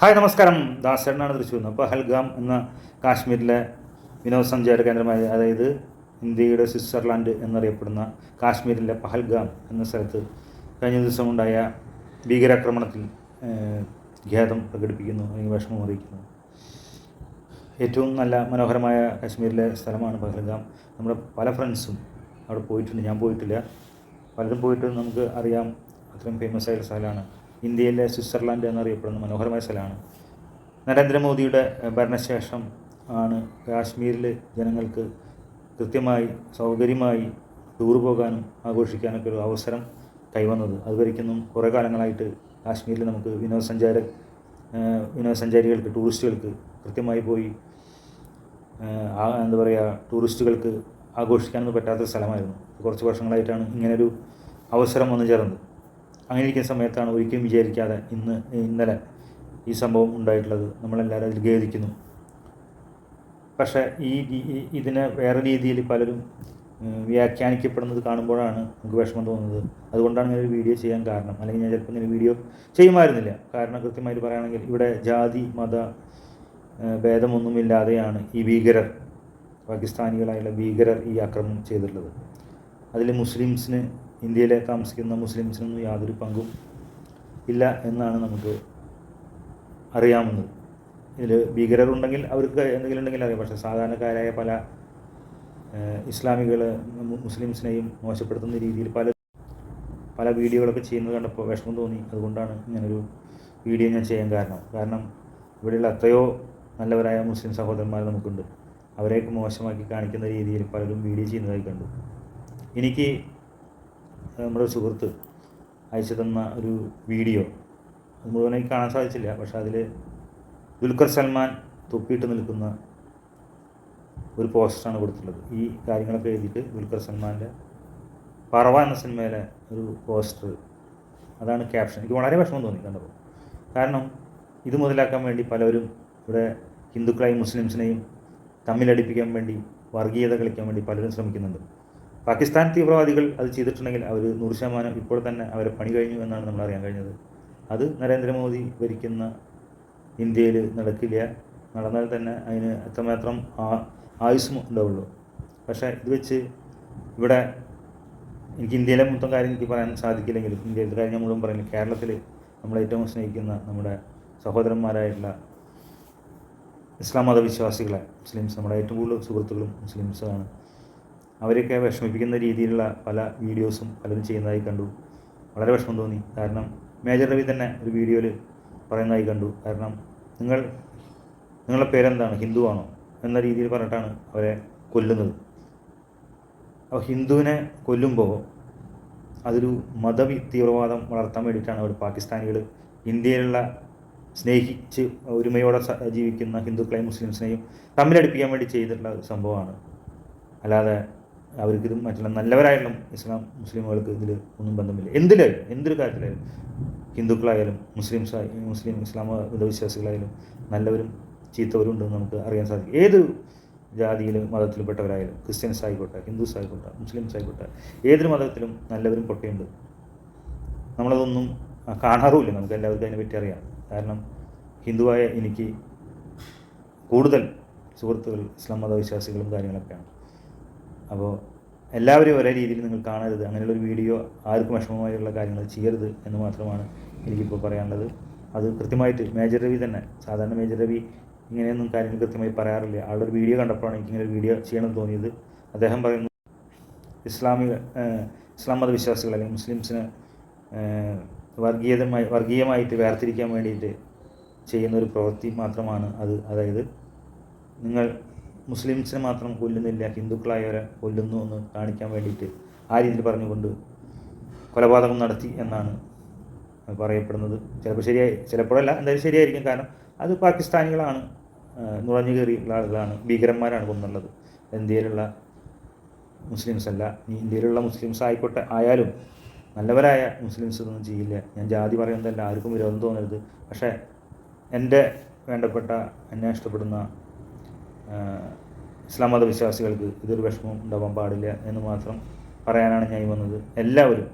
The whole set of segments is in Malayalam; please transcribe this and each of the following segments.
ഹായ് നമസ്കാരം. ദാസേട്ടനാണ് തൃശ്ശൂർ നിന്ന്. അപ്പോൾ ഹൽഗാം എന്ന കാശ്മീരിലെ വിനോദസഞ്ചാര കേന്ദ്രമായ അതായത് ഇന്ത്യയുടെ സ്വിറ്റ്സർലാൻഡ് എന്നറിയപ്പെടുന്ന കാശ്മീരിലെ പഹൽഗാം എന്ന സ്ഥലത്ത് കഴിഞ്ഞ ദിവസം ഉണ്ടായ ഭീകരാക്രമണത്തിൽ ഖേദം പ്രകടിപ്പിക്കുന്നു അല്ലെങ്കിൽ വിഷമം അറിയിക്കുന്നു. ഏറ്റവും നല്ല മനോഹരമായ കാശ്മീരിലെ സ്ഥലമാണ് പഹൽഗാം. നമ്മുടെ പല ഫ്രണ്ട്സും അവിടെ പോയിട്ടുണ്ട്. ഞാൻ പോയിട്ടില്ല. പലരും പോയിട്ട് നമുക്ക് അറിയാം. അത്രയും ഫേമസ് ആയ സ്ഥലമാണ്. ഇന്ത്യയിലെ സ്വിറ്റ്സർലാൻഡ് എന്നറിയപ്പെടുന്ന മനോഹരമായ സ്ഥലമാണ്. നരേന്ദ്രമോദിയുടെ ഭരണശേഷം ആണ് കാശ്മീരിൽ ജനങ്ങൾക്ക് കൃത്യമായി സൗകര്യമായി ടൂർ പോകാനും ആഘോഷിക്കാനൊക്കെ ഒരു അവസരം കൈവന്നത്. അതുവരയ്ക്കൊന്നും കുറേ കാലങ്ങളായിട്ട് കാശ്മീരിൽ നമുക്ക് വിനോദസഞ്ചാര വിനോദസഞ്ചാരികൾക്ക് ടൂറിസ്റ്റുകൾക്ക് കൃത്യമായി പോയി എന്താ പറയുക ടൂറിസ്റ്റുകൾക്ക് ആഘോഷിക്കാനൊന്നും പറ്റാത്ത സ്ഥലമായിരുന്നു. കുറച്ച് വർഷങ്ങളായിട്ടാണ് ഇങ്ങനൊരു അവസരം വന്നു ചേർന്നത്. അങ്ങനെ ഇരിക്കുന്ന സമയത്താണ് ഒരിക്കലും വിചാരിക്കാതെ ഇന്ന് ഇന്നലെ ഈ സംഭവം ഉണ്ടായിട്ടുള്ളത്. നമ്മളെല്ലാവരും അതിൽ ഖേദിക്കുന്നു. പക്ഷേ ഈ ഇതിനെ വേറെ രീതിയിൽ പലരും വ്യാഖ്യാനിക്കപ്പെടുന്നത് കാണുമ്പോഴാണ് നമുക്ക് വിഷമം തോന്നുന്നത്. അതുകൊണ്ടാണ് ഞാൻ ഒരു വീഡിയോ ചെയ്യാൻ കാരണം. അല്ലെങ്കിൽ ഞാൻ ചിലപ്പോൾ ഇങ്ങനെ വീഡിയോ ചെയ്യുമായിരുന്നില്ല. കാരണം കൃത്യമായിട്ട് പറയുകയാണെങ്കിൽ ഇവിടെ ജാതി മത ഭേദമൊന്നുമില്ലാതെയാണ് ഈ ഭീകരർ പാകിസ്ഥാനികളായുള്ള ഭീകരർ ഈ ആക്രമണം ചെയ്തിട്ടുള്ളത്. അതിൽ മുസ്ലിംസിന് ഇന്ത്യയിലെ താമസിക്കുന്ന മുസ്ലിംസിനൊന്നും യാതൊരു പങ്കും ഇല്ല എന്നാണ് നമുക്ക് അറിയാവുന്നത്. ഇതിൽ ഭീകരർ ഉണ്ടെങ്കിൽ അവർക്ക് എന്തെങ്കിലും ഉണ്ടെങ്കിൽ അറിയാം. പക്ഷേ സാധാരണക്കാരായ പല ഇസ്ലാമികൾ മുസ്ലിംസിനെയും മോശപ്പെടുത്തുന്ന രീതിയിൽ പല പല വീഡിയോകളൊക്കെ ചെയ്യുന്നത് കണ്ടപ്പോൾ വിഷമം തോന്നി. അതുകൊണ്ടാണ് ഇങ്ങനൊരു വീഡിയോ ഞാൻ ചെയ്യാൻ കാരണം. കാരണം ഇവിടെയുള്ള എത്രയോ നല്ലവരായ മുസ്ലിം സഹോദരന്മാർ നമുക്കുണ്ട്. അവരെയൊക്കെ മോശമാക്കി കാണിക്കുന്ന രീതിയിൽ പലരും വീഡിയോ ചെയ്യുന്നതായി കണ്ടു. എനിക്ക് നമ്മുടെ സുഹൃത്ത് അയച്ചു തന്ന ഒരു വീഡിയോ അത് മുഴുവനായി കാണാൻ സാധിച്ചില്ല. പക്ഷേ അതിൽ ദുൽഖർ സൽമാൻ തൊപ്പിയിട്ട് നിൽക്കുന്ന ഒരു പോസ്റ്ററാണ് കൊടുത്തിട്ടുള്ളത്. ഈ കാര്യങ്ങളൊക്കെ എഴുതിയിട്ട് ദുൽഖർ സൽമാന്റെ പറവ എന്ന സിനിമയിലെ ഒരു പോസ്റ്റർ അതാണ് ക്യാപ്ഷൻ. എനിക്ക് വളരെ വിഷമം തോന്നി കണ്ടപ്പോൾ. കാരണം ഇത് മുതലാക്കാൻ വേണ്ടി പലരും ഇവിടെ ഹിന്ദുക്കളെയും മുസ്ലിംസിനെയും തമ്മിലടിപ്പിക്കാൻ വേണ്ടി വർഗീയത കളിക്കാൻ വേണ്ടി പലരും ശ്രമിക്കുന്നുണ്ട്. പാകിസ്ഥാൻ തീവ്രവാദികൾ അത് ചെയ്തിട്ടുണ്ടെങ്കിൽ അവർ നൂറ് ശതമാനം ഇപ്പോൾ തന്നെ അവരെ പണി കഴിഞ്ഞു എന്നാണ് നമ്മൾ അറിയാൻ കഴിഞ്ഞത്. അത് നരേന്ദ്രമോദി ഭരിക്കുന്ന ഇന്ത്യയിൽ നടക്കില്ല. നടന്നാൽ തന്നെ അതിന് എത്രമാത്രം ആയുസ്സും ഉണ്ടാവുള്ളൂ. പക്ഷേ ഇത് വെച്ച് ഇവിടെ എനിക്ക് ഇന്ത്യയിലെ മൊത്തം കാര്യം എനിക്ക് പറയാൻ സാധിക്കില്ലെങ്കിലും ഇന്ത്യയിലത്തെ കാര്യം മുഴുവൻ പറയുന്നത് കേരളത്തിൽ നമ്മൾ ഏറ്റവും സ്നേഹിക്കുന്ന നമ്മുടെ സഹോദരന്മാരായിട്ടുള്ള ഇസ്ലാം മതവിശ്വാസികളെ മുസ്ലിംസ് നമ്മുടെ ഏറ്റവും കൂടുതൽ സുഹൃത്തുക്കളും മുസ്ലിംസാണ് അവരെയൊക്കെ വിഷമിപ്പിക്കുന്ന രീതിയിലുള്ള പല വീഡിയോസും പലരും ചെയ്യുന്നതായി കണ്ടു. വളരെ വിഷമം തോന്നി. കാരണം മേജർ രവി തന്നെ ഒരു വീഡിയോയിൽ പറയുന്നതായി കണ്ടു. കാരണം നിങ്ങൾ നിങ്ങളുടെ പേരെന്താണ്? ഹിന്ദു ആണോ? എന്ന രീതിയിൽ പറഞ്ഞിട്ടാണ് അവരെ കൊല്ലുന്നത്. അപ്പോൾ ഹിന്ദുവിനെ കൊല്ലുമ്പോൾ അതൊരു മത തീവ്രവാദം വളർത്താൻ വേണ്ടിയിട്ടാണ് അവർ പാകിസ്ഥാനികൾ ഇന്ത്യയിലുള്ള സ്നേഹിച്ച് ഒരുമയോടെ ജീവിക്കുന്ന ഹിന്ദുക്കളെയും മുസ്ലിംസിനെയും തമ്മിലടിപ്പിക്കാൻ വേണ്ടി ചെയ്തിട്ടുള്ള സംഭവമാണ്. അല്ലാതെ അവർക്ക് ഇത് മറ്റുള്ള നല്ലവരായാലും ഇസ്ലാം മുസ്ലിമുകൾക്ക് ഇതിൽ ഒന്നും ബന്ധമില്ല. എന്തിലായാലും എന്തൊരു കാര്യത്തിലായാലും ഹിന്ദുക്കളായാലും മുസ്ലിംസ് മുസ്ലിം ഇസ്ലാമ മതവിശ്വാസികളായാലും നല്ലവരും ചീത്തവരും ഉണ്ടെന്ന് നമുക്ക് അറിയാൻ സാധിക്കും. ഏത് ജാതിയിലും മതത്തിൽപ്പെട്ടവരായാലും ക്രിസ്ത്യൻസ് ആയിക്കോട്ടെ ഹിന്ദുസ് ആയിക്കോട്ടെ മുസ്ലിംസ് ആയിക്കോട്ടെ ഏതൊരു മതത്തിലും നല്ലവരും പൊട്ടയുണ്ട്. നമ്മളതൊന്നും കാണാറുമില്ല. നമുക്ക് എല്ലാവർക്കും അതിനെപ്പറ്റി അറിയാം. കാരണം ഹിന്ദുവായ എനിക്ക് കൂടുതൽ സുഹൃത്തുക്കൾ ഇസ്ലാം മതവിശ്വാസികളും കാര്യങ്ങളൊക്കെയാണ്. അപ്പോൾ എല്ലാവരും ഒരേ രീതിയിൽ നിങ്ങൾ കാണരുത്. അങ്ങനെയുള്ളൊരു വീഡിയോ ആർക്കും വിഷമമായുള്ള കാര്യങ്ങൾ ചെയ്യരുത് എന്ന് മാത്രമാണ് എനിക്കിപ്പോൾ പറയാനുള്ളത്. അത് കൃത്യമായിട്ട് മേജർ രവി തന്നെ സാധാരണ മേജർ രവി ഇങ്ങനെയൊന്നും കാര്യങ്ങൾ കൃത്യമായി പറയാറില്ല. ആളുടെ ഒരു വീഡിയോ കണ്ടപ്പോഴാണ് എനിക്ക് ഇങ്ങനെ വീഡിയോ ചെയ്യണമെന്ന് തോന്നിയത്. അദ്ദേഹം പറയുന്നു ഇസ്ലാമിക ഇസ്ലാം മതവിശ്വാസികൾ അല്ലെങ്കിൽ മുസ്ലിംസിനെ വർഗീയതമായി വർഗീയമായിട്ട് വേർതിരിക്കാൻ വേണ്ടിയിട്ട് ചെയ്യുന്ന ഒരു പ്രവൃത്തി മാത്രമാണ് അത്. അതായത് നിങ്ങൾ മുസ്ലിംസിനെ മാത്രം കൊല്ലുന്നില്ല ഹിന്ദുക്കളായവരെ കൊല്ലുന്നു എന്ന് കാണിക്കാൻ വേണ്ടിയിട്ട് ആ രീതിയിൽ പറഞ്ഞുകൊണ്ട് കൊലപാതകം നടത്തി എന്നാണ് പറയപ്പെടുന്നത്. ചിലപ്പോൾ ശരിയായി ചിലപ്പോഴല്ല എന്തായാലും ശരിയായിരിക്കും. കാരണം അത് പാകിസ്ഥാനികളാണ് നുഴഞ്ഞു കയറിയുള്ള ആളുകളാണ് ഭീകരന്മാരാണ് കൊന്നുള്ളത്. ഇന്ത്യയിലുള്ള മുസ്ലിംസ് അല്ല ഇന്ത്യയിലുള്ള മുസ്ലിംസ് ആയിക്കോട്ടെ ആയാലും നല്ലവരായ മുസ്ലിംസ് ഒന്നും ചെയ്യില്ല. ഞാൻ ജാതി പറയുന്നതല്ല ആർക്കും വിരോധം തോന്നരുത്. പക്ഷേ എന്റെ വേണ്ടപ്പെട്ട എന്നെ ഇഷ്ടപ്പെടുന്ന ഇസ്ലാം മത വിശ്വാസികൾക്ക് ഇതൊരു വിഷമം ഉണ്ടാവാൻ പാടില്ല എന്ന് മാത്രം പറയാനാണ് ഞാൻ വന്നത്. എല്ലാവരും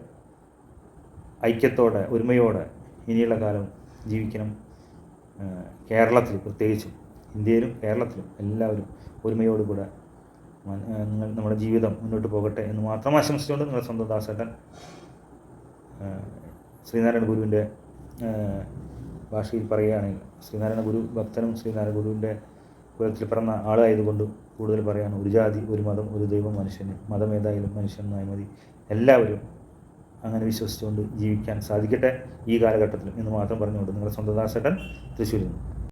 ഐക്യത്തോടെ ഒരുമയോടെ ഇനിയുള്ള കാലം ജീവിക്കണം. കേരളത്തിൽ പ്രത്യേകിച്ചും ഇന്ത്യയിലും കേരളത്തിലും എല്ലാവരും ഒരുമയോടുകൂടെ നിങ്ങൾ നമ്മുടെ ജീവിതം മുന്നോട്ട് പോകട്ടെ എന്ന് മാത്രം ആശംസിച്ചുകൊണ്ട് നിങ്ങളുടെ സ്വന്തം ദാസേട്ടൻ ശ്രീനാരായണ ഗുരുവിന്റെ ഭാഷയിൽ പറയുകയാണെങ്കിൽ ശ്രീനാരായണ ഗുരു ഭക്തനും ശ്രീനാരായണ ഗുരുവിന്റെ കുലത്തിൽ പിറന്ന ആളായതുകൊണ്ട് കൂടുതൽ പറയാണ് ഒരു ജാതി ഒരു മതം ഒരു ദൈവം മനുഷ്യന് മതം ഏതായാലും മനുഷ്യനായി മതി. എല്ലാവരും അങ്ങനെ വിശ്വസിച്ചുകൊണ്ട് ജീവിക്കാൻ സാധിക്കട്ടെ ഈ കാലഘട്ടത്തിൽ എന്ന് മാത്രം പറഞ്ഞുകൊണ്ട് നിങ്ങളുടെ സ്വന്തം ദാസേട്ടൻ തൃശ്ശൂരിൽ നിന്ന്.